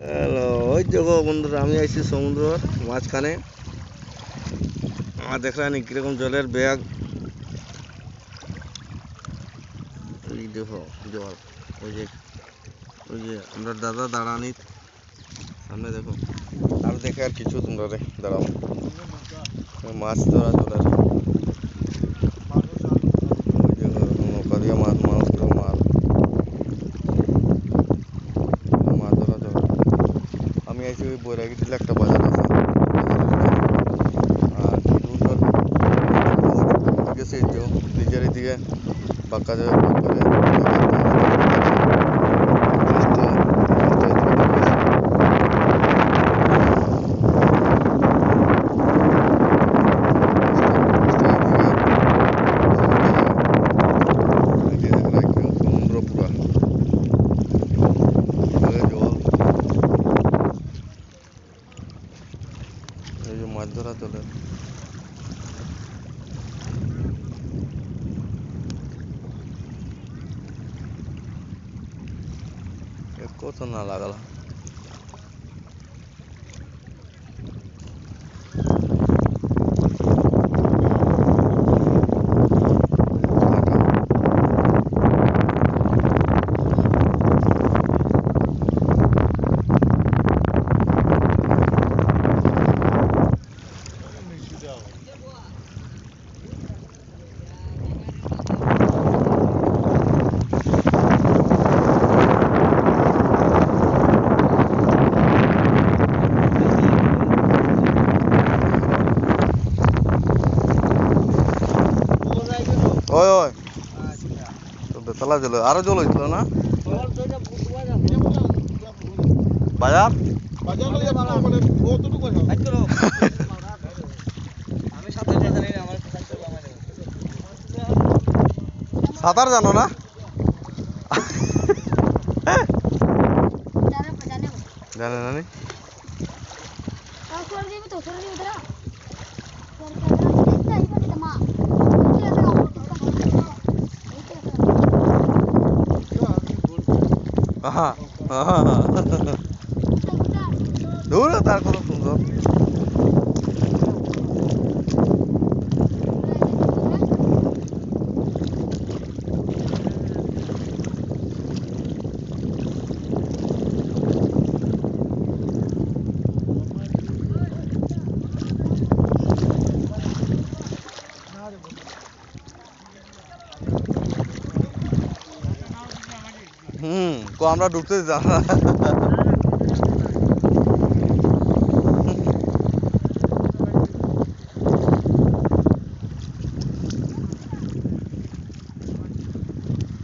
Hello, ওই দেখো বন্ধুরা, আমি আইছি সমুদ্রর মাঝখানে। আমার দেখলাম কীরকম জলের ব্যাগ। এই দেখো, জল। ওই যে ওই যে আমরা দাদা দাঁড়ানি। সামনে দেখো, আর দেখে আর কিছু তোমরা দাঁড়াও। মাছ ধরা জলের ऐसे बोरागेची लागता बाज़ार आसा ortada. ఎక్కువ తున్నా లాగలా ওই ওই। তো বেতলা জল আরও জল হয়েছিল না? বাজার? সাঁতার জানো না জানে না? নি? আহা, আহা। দূর তার কত সুন্দর হুম কো আমরা ডুবতে দিতাম